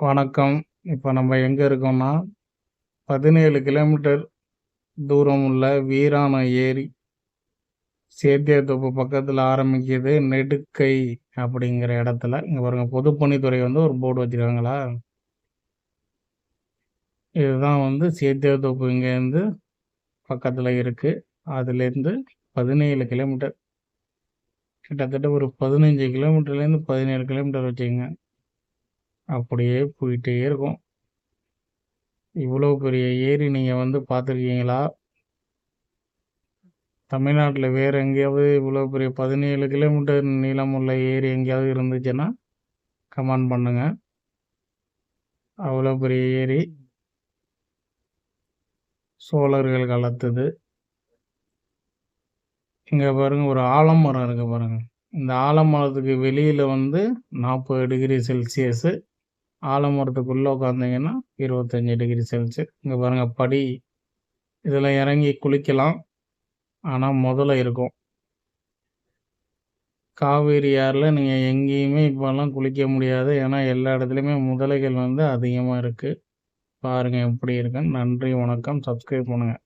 வணக்கம். இப்போ நம்ம எங்கே இருக்கோம்னா, 17 கிலோமீட்டர் தூரம் உள்ள வீராணம் ஏரி. சேத்தியாத்தோப்பு பக்கத்தில் ஆரம்பிக்கிறது நெடுக்கை அப்படிங்கிற இடத்துல. இங்கே பாருங்கள் பொதுப்பணித்துறை வந்து ஒரு போர்டு வச்சுருக்காங்களா இதுதான் வந்து சேத்தியாத்தோப்பு இங்கேருந்து பக்கத்தில் இருக்குது அதுலேருந்து 17 கிலோமீட்டர். கிட்டத்தட்ட ஒரு 15 கிலோமீட்டர்லேருந்து 17 கிலோமீட்டர் வச்சுக்கோங்க அப்படியே போயிட்டே இருக்கும். இவ்வளோ பெரிய ஏரி நீங்கள் வந்து பார்த்துருக்கீங்களா? தமிழ்நாட்டில் வேறு எங்கேயாவது இவ்வளோ பெரிய 17 கிலோமீட்டர் நீளமுள்ள ஏரி எங்கேயாவது இருந்துச்சுன்னா, கமெண்ட் பண்ணுங்கள் அவ்வளோ பெரிய ஏரி. சோழர்கள் கலத்துது இங்கே பாருங்க ஒரு ஆலமரம் இருக்குது பாருங்கள் இந்த ஆலமரத்துக்கு வெளியில் வந்து 40 டிகிரி செல்சியஸு. ஆலமரத்துக்குள்ள உட்காந்தீங்கன்னா 25 டிகிரி செல்சியஸ். இங்கே பாருங்கள் படி. இதில் இறங்கி குளிக்கலாம். ஆனால் முதலை இருக்கும். காவேரி ஆறில் நீங்கள் எங்கேயுமே இப்போல்லாம் குளிக்க முடியாது. ஏன்னா எல்லா இடத்துலையுமே முதலைகள் வந்து அதிகமாக இருக்குது பாருங்கள் எப்படி இருக்குன்னு. நன்றி, வணக்கம். சப்ஸ்கிரைப் பண்ணுங்கள்